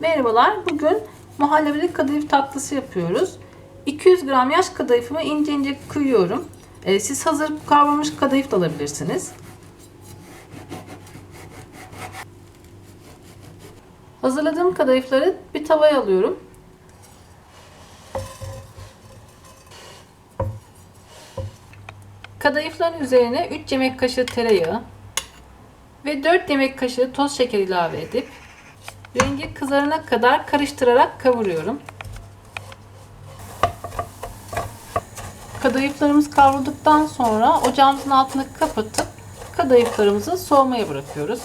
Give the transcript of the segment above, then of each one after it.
Merhabalar. Bugün muhallebili kadayıf tatlısı yapıyoruz. 200 gram yaş kadayıfımı ince ince kıyıyorum. Ee, siz hazır kavrulmuş kadayıf da alabilirsiniz. Hazırladığım kadayıfları bir tavaya alıyorum. Kadayıfların üzerine 3 yemek kaşığı tereyağı ve 4 yemek kaşığı toz şeker ilave edip rengi kızarana kadar karıştırarak kavuruyorum. Kadayıflarımız kavrulduktan sonra ocağımızın altını kapatıp kadayıflarımızı soğumaya bırakıyoruz.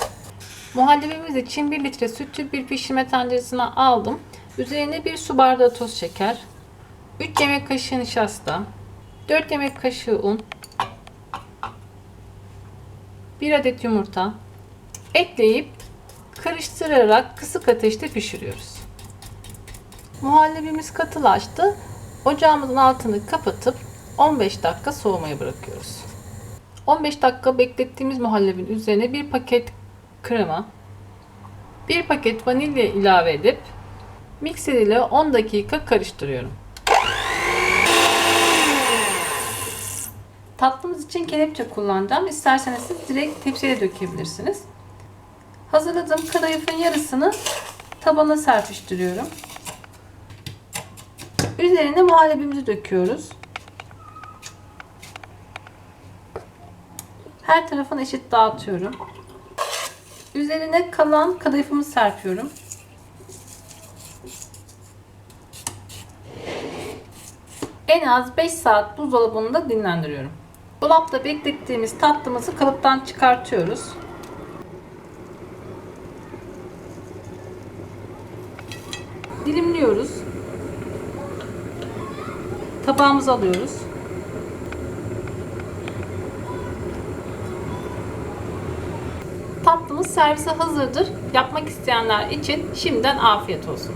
Muhallebimiz için 1 litre sütü bir pişirme tenceresine aldım. Üzerine 1 su bardağı toz şeker, 3 yemek kaşığı nişasta, 4 yemek kaşığı un, 1 adet yumurta ekleyip karıştırarak kısık ateşte pişiriyoruz. Muhallebimiz katılaştı. Ocağımızın altını kapatıp 15 dakika soğumaya bırakıyoruz. 15 dakika beklettiğimiz muhallebinin üzerine bir paket krema, bir paket vanilya ilave edip mikser ile 10 dakika karıştırıyorum. Tatlımız için kelepçe kullanacağım. İsterseniz siz direkt tepsiye dökebilirsiniz. Hazırladığım kadayıfın yarısını tabana serpiştiriyorum. Üzerine muhallebimizi döküyoruz. Her tarafını eşit dağıtıyorum. Üzerine kalan kadayıfımı serpiyorum. En az 5 saat buzdolabında dinlendiriyorum. Dolapta beklettiğimiz tatlımızı kalıptan çıkartıyoruz. Dilimliyoruz. Tabağımıza alıyoruz. Tatlımız servise hazırdır. Yapmak isteyenler için şimdiden afiyet olsun.